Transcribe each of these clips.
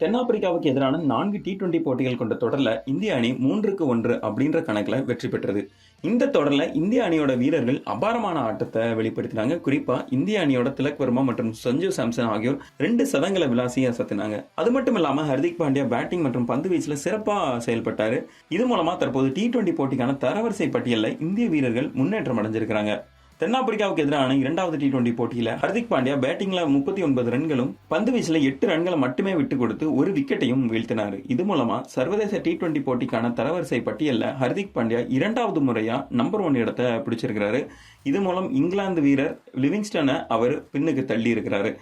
தென்னாப்பிரிக்காவுக்கு எதிரான நான்கு டி டுவெண்டி போட்டிகள் கொண்ட தொடரில் இந்திய அணி மூன்றுக்கு ஒன்று அப்படின்ற கணக்கில் வெற்றி பெற்றது. இந்த தொடரில் இந்திய அணியோட வீரர்கள் அபாரமான ஆட்டத்தை வெளிப்படுத்தினாங்க. குறிப்பாக இந்திய அணியோட திலக் வர்மா மற்றும் சஞ்சு சாம்சன் ஆகியோர் ரெண்டு சதங்களை விளாசியாக சத்தினாங்க. அது மட்டும் இல்லாமல் ஹர்திக் பாண்டியா பேட்டிங் மற்றும் பந்து வீச்சில் சிறப்பாக செயல்பட்டார். இது மூலமாக தற்போது டி டுவெண்டி போட்டிக்கான தரவரிசை பட்டியலில் இந்திய வீரர்கள் முன்னேற்றம் அடைஞ்சிருக்கிறாங்க. தென்னாப்பிரிக்காவுக்கு எதிரான இரண்டாவது டி டுவெண்டி போட்டியில ஹர்திக் பாண்டியா பேட்டிங்ல முப்பத்தி ஒன்பது ரன்களும் பந்து வீச்சில் எட்டு ரன்களை மட்டுமே விட்டு கொடுத்து ஒரு விக்கெட்டையும் வீழ்த்தினார். இது மூலமா சர்வதேச டி டுவெண்டி போட்டிக்கான தரவரிசை பட்டியலில் ஹர்திக் பாண்டியா இரண்டாவது முறையா நம்பர் ஒன் இடத்தை பிடிச்சிருக்கிறாரு. இது மூலம் இங்கிலாந்து வீரர் லிவிங்ஸ்டனை அவர் பின்னுக்கு தள்ளி இருக்கிறாரு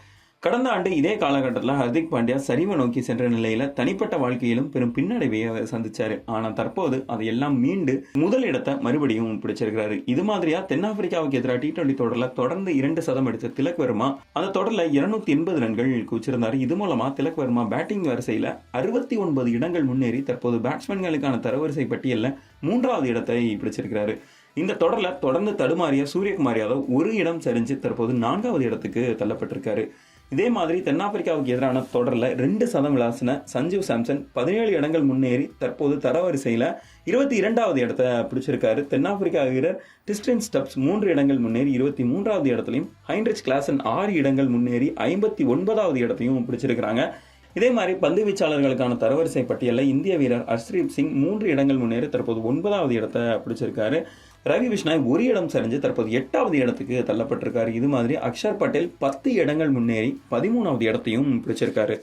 கடந்த ஆண்டு இதே காலகட்டத்தில் ஹர்திக் பாண்டியா சரிவை நோக்கி சென்ற நிலையில தனிப்பட்ட வாழ்க்கையிலும் பெரும் பின்னடைவை அவர் சந்திச்சாரு. ஆனால் தற்போது அதையெல்லாம் மீண்டு முதல் இடத்தை மறுபடியும் பிடிச்சிருக்கிறாரு. இது மாதிரியா தென்னாப்பிரிக்காவுக்கு எதிராக டி டுவெண்டி தொடரில் தொடர்ந்து இரண்டு சதம் எடுத்த திலக் வர்மா அந்த தொடரில் இருநூத்தி எண்பது ரன்கள் குச்சிருந்தாரு இது மூலமா திலக் வர்மா பேட்டிங் வரிசையில அறுபத்தி ஒன்பது இடங்கள் முன்னேறி தற்போது பேட்ஸ்மேன்களுக்கான தரவரிசை பட்டியலில் மூன்றாவது இடத்தை பிடிச்சிருக்கிறாரு. இந்த தொடரில் தொடர்ந்து தடுமாறிய சூரியகுமார் யாதவ் ஒரு இடம் சரிஞ்சு தற்போது நான்காவது இடத்துக்கு தள்ளப்பட்டிருக்காரு. இதே மாதிரி தென்னாப்பிரிக்காவுக்கு எதிரான தொடரில் ரெண்டு சதம் விளாசின சஞ்சீவ் சாம்சன் பதினேழு இடங்கள் முன்னேறி தற்போது தரவரிசையில் இருபத்தி இரண்டாவது இடத்த பிடிச்சிருக்காரு. தென்னாப்பிரிக்கா வீரர் டிஸ்டின் ஸ்டப்ஸ் மூன்று இடங்கள் முன்னேறி இருபத்தி மூன்றாவது இடத்துலையும் ஹைன்ரிச் கிளாசன் ஆறு இடங்கள் முன்னேறி ஐம்பத்தி ஒன்பதாவது இடத்தையும் பிடிச்சிருக்கிறாங்க. இதே மாதிரி பந்து வீச்சாளர்களுக்கான தரவரிசை பட்டியலில் இந்திய வீரர் ஹர்ஷ்தீப் சிங் மூன்று இடங்கள் முன்னேறி தற்போது ஒன்பதாவது இடத்தை பிடிச்சிருக்காரு. ரவி விஷ்ணாய் ஒரு இடம் சரிஞ்சு தற்போது எட்டாவது இடத்துக்கு தள்ளப்பட்டிருக்காரு. இது மாதிரி அக்ஷர் பட்டேல் பத்து இடங்கள் முன்னேறி பதிமூணாவது இடத்தையும் பிடிச்சிருக்காரு.